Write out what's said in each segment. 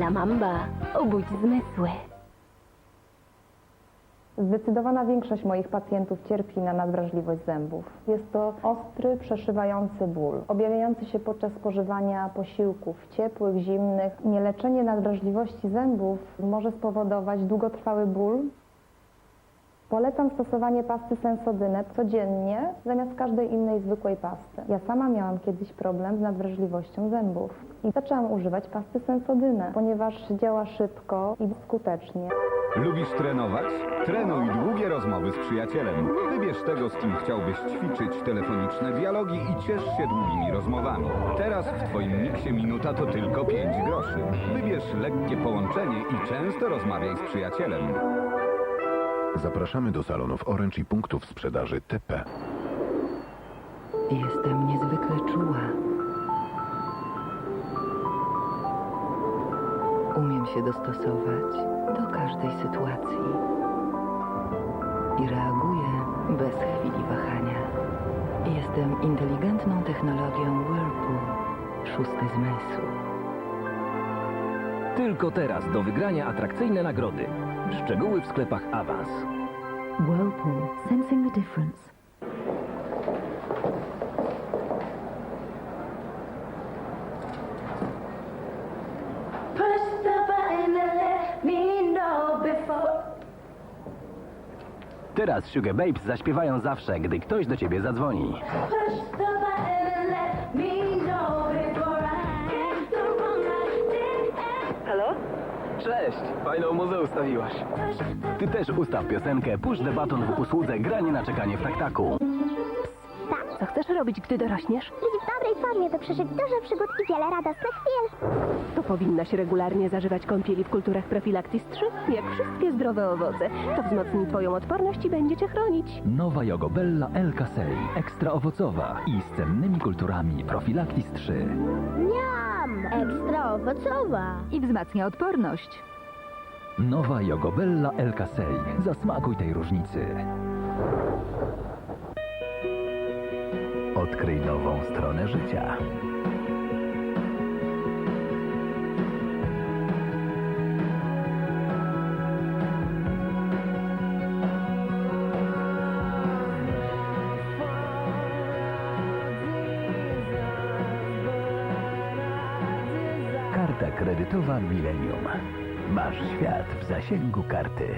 La Mamba, obudź zmysły. Zdecydowana większość moich pacjentów cierpi na nadwrażliwość zębów. Jest to ostry, przeszywający ból, objawiający się podczas spożywania posiłków ciepłych, zimnych. Nieleczenie nadwrażliwości zębów może spowodować długotrwały ból. Polecam stosowanie pasty Sensodyne codziennie zamiast każdej innej zwykłej pasty. Ja sama miałam kiedyś problem z nadwrażliwością zębów i zaczęłam używać pasty Sensodyne, ponieważ działa szybko i skutecznie. Lubisz trenować? Trenuj długie rozmowy z przyjacielem. Wybierz tego, z kim chciałbyś ćwiczyć telefoniczne dialogi i ciesz się długimi rozmowami. Teraz w Twoim miksie minuta to tylko 5 groszy. Wybierz lekkie połączenie i często rozmawiaj z przyjacielem. Zapraszamy do salonów Orange i punktów sprzedaży TP. Jestem niezwykle czuła. Umiem się dostosować do każdej sytuacji i reaguję bez chwili wahania. Jestem inteligentną technologią Whirlpool, szósty zmysł. Tylko teraz do wygrania atrakcyjne nagrody. Szczegóły w sklepach Awans. Whirlpool, sensing the difference. Push the button and let me know before. Teraz Sugar Babes zaśpiewają zawsze, gdy ktoś do ciebie zadzwoni. Push the button Cześć! Fajną muzę ustawiłaś. Ty też ustaw piosenkę Push the Button w usłudze granie na czekanie w taktaku. Co chcesz robić, gdy dorośniesz? Być w dobrej formie, by przeżyć dużo przygód i wiele radosnych chwil. To powinnaś regularnie zażywać kąpieli w kulturach Profilactis 3, jak wszystkie zdrowe owoce. To wzmocni twoją odporność i będzie cię chronić. Nowa Jogobella El Casei, ekstra owocowa i z cennymi kulturami Profilactis 3. Niam! Ekstra owocowa. I wzmacnia odporność. Nowa Jogobella El Casei. Zasmakuj tej różnicy. Odkryj nową stronę życia. Karta kredytowa Millennium. Masz świat w zasięgu karty.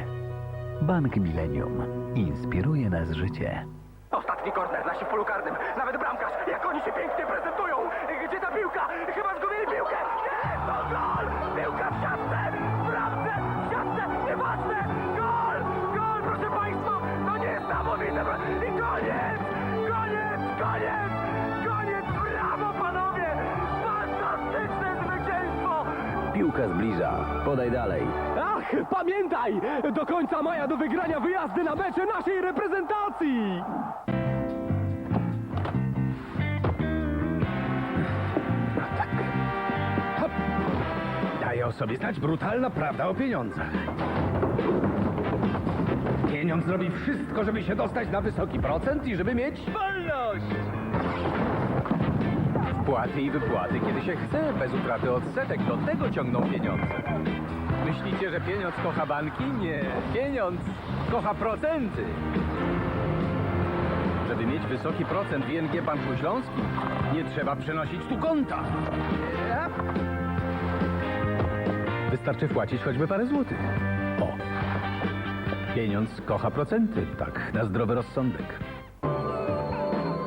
Bank Millennium. Inspiruje nas życie. Ostatni korner, nasi w polu karnym. Nawet bramkarz. Jak oni się pięknie prezentują. Gdzie ta piłka? Chyba zgubili Piłka zbliża. Podaj dalej. Ach, pamiętaj! Do końca maja do wygrania wyjazdy na mecze naszej reprezentacji! Daje o sobie znać brutalna prawda o pieniądzach. Pieniądz robi wszystko, żeby się dostać na wysoki procent i żeby mieć wolność. Wpłaty i wypłaty, kiedy się chce, bez utraty odsetek. Do tego ciągną pieniądze. Myślicie, że pieniądz kocha banki? Nie. Pieniądz kocha procenty. Żeby mieć wysoki procent w ING Banku Śląskim, nie trzeba przenosić tu konta. Wystarczy wpłacić choćby parę złotych. O! Pieniądz kocha procenty, tak, na zdrowy rozsądek.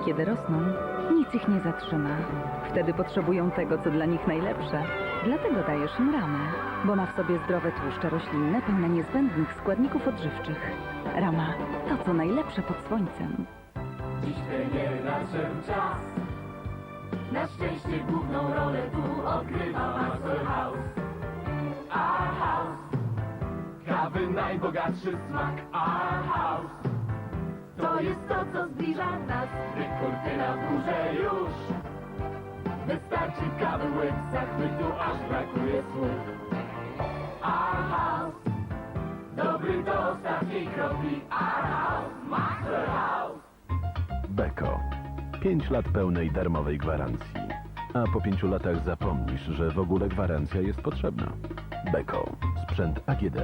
Kiedy rosną, ich nie zatrzyma. Wtedy potrzebują tego, co dla nich najlepsze. Dlatego dajesz im ramę, bo ma w sobie zdrowe tłuszcze roślinne pełne niezbędnych składników odżywczych. Rama to, co najlepsze pod słońcem. Dziś premier nadszedł czas. Na szczęście główną rolę tu odgrywa Maxwell House. Our House. Kawy najbogatszy smak. Our House. To jest to, co zbliża nas. Gdy kurtyna w górze już. Wystarczy kawy łyk zachwytu, aż brakuje słów. Our House. Dobry do ostatniej kropli. Our House. Maxwell House. Beko. 5 lat pełnej darmowej gwarancji. A po 5 latach zapomnij myślisz, że w ogóle gwarancja jest potrzebna? Beko. Sprzęt AGD.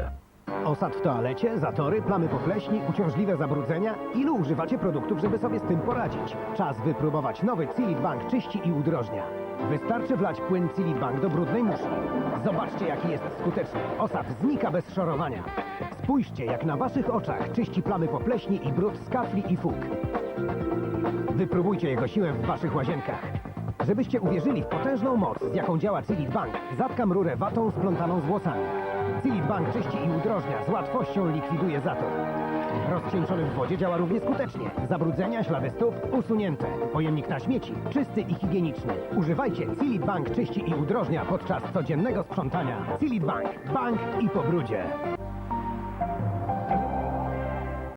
Osad w toalecie, zatory, plamy po pleśni, uciążliwe zabrudzenia? Ilu używacie produktów, żeby sobie z tym poradzić? Czas wypróbować nowy Cilit Bank czyści i udrożnia. Wystarczy wlać płyn Cilit Bank do brudnej muszli. Zobaczcie, jaki jest skuteczny. Osad znika bez szorowania. Spójrzcie, jak na waszych oczach czyści plamy po pleśni i brud z kafli i fug. Wypróbujcie jego siłę w waszych łazienkach. Żebyście uwierzyli w potężną moc, z jaką działa Cilit Bank, zatkam rurę watą splątaną z włosami. Cilit Bank czyści i udrożnia, z łatwością likwiduje zator. Rozcieńczony w wodzie działa równie skutecznie. Zabrudzenia, ślady stóp usunięte. Pojemnik na śmieci czysty i higieniczny. Używajcie Cilit Bank czyści i udrożnia podczas codziennego sprzątania. Cilit Bank. Bank i po brudzie.